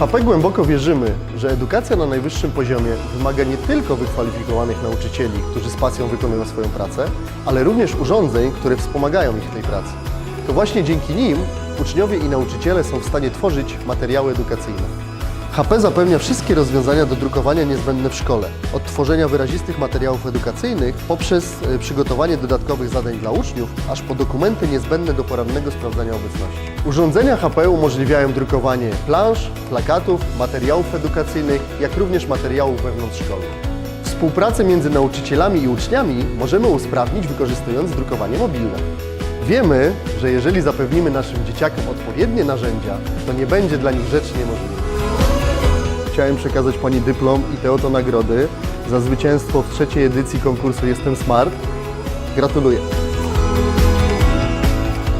HP głęboko wierzymy, że edukacja na najwyższym poziomie wymaga nie tylko wykwalifikowanych nauczycieli, którzy z pasją wykonują swoją pracę, ale również urządzeń, które wspomagają ich w tej pracy. To właśnie dzięki nim uczniowie i nauczyciele są w stanie tworzyć materiały edukacyjne. HP zapewnia wszystkie rozwiązania do drukowania niezbędne w szkole, od tworzenia wyrazistych materiałów edukacyjnych poprzez e, przygotowanie dodatkowych zadań dla uczniów, aż po dokumenty niezbędne do porannego sprawdzania obecności. Urządzenia HP umożliwiają drukowanie plansz, plakatów, materiałów edukacyjnych, jak również materiałów wewnątrzszkolnych. Współpracę między nauczycielami i uczniami możemy usprawnić wykorzystując drukowanie mobilne. Wiemy, że jeżeli zapewnimy naszym dzieciakom odpowiednie narzędzia, to nie będzie dla nich rzecz niemożliwa. Chciałem przekazać Pani dyplom i te oto nagrody za zwycięstwo w trzeciej edycji konkursu Jestem Smart. Gratuluję.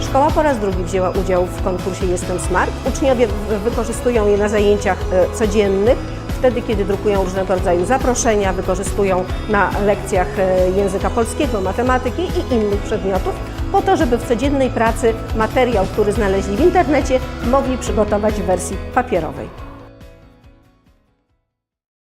Szkoła po raz drugi wzięła udział w konkursie Jestem Smart. Uczniowie wykorzystują je na zajęciach e, codziennych, wtedy kiedy drukują różnego rodzaju zaproszenia, wykorzystują na lekcjach e, języka polskiego, matematyki i innych przedmiotów, po to, żeby w codziennej pracy materiał, który znaleźli w internecie, mogli przygotować w wersji papierowej.